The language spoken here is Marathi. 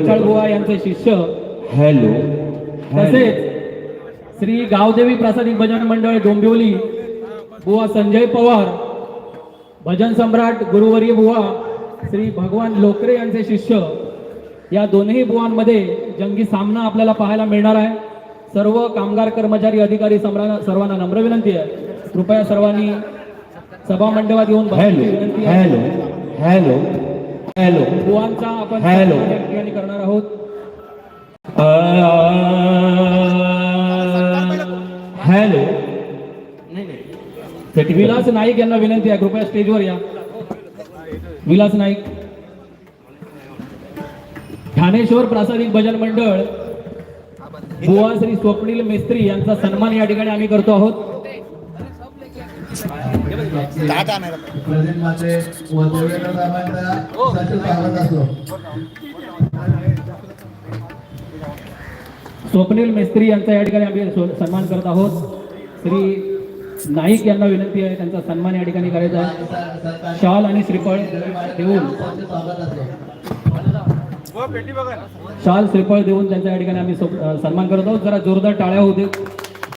बुवा यांचे शिष्य. हॅलो तसेच श्री गावदेवी प्रासादिक भजन मंडळ डोंबिवली बुवा संजय पवार भजन सम्राट गुरुवर्य बुवा श्री भगवान लोकरे यांचे शिष्य. या दोन्ही बुवांमध्ये जंगी सामना आपल्याला पाहायला मिळणार आहे. सर्व कामगार कर्मचारी अधिकारी सर्वांना नम्र विनंती आहे. कृपया सर्वांनी सभा मंडपात येऊन हॅलो हॅलो हॅलो. हॅलो बुवांचा आपण हॅलो. या ठिकाणी करणार आहोत हॅलो विलास नाईक यांना विनंती आहे कृपया स्टेजवर या विलास नाईक ठाणेश्वर प्रासादिक भजन मंडळ बुवा श्री स्वप्नील मिस्त्री यांचा सन्मान या ठिकाणी आम्ही करतो आहोत प्रजित व देवेंद्र साहेबांचा सचिव स्वागत असो स्वप्नील मिस्त्री यांचा या ठिकाणी आम्ही सन्मान करत आहोत. श्री नाईक यांना विनंती आहे त्यांचा सन्मान या ठिकाणी करायचा आहे. शाल आणि श्रीफळ देऊन स्वागत असो शाल श्रीफळ देऊन त्यांच्या या ठिकाणी आम्ही सन्मान करत आहोत. जरा जोरदार टाळ्या होऊ दे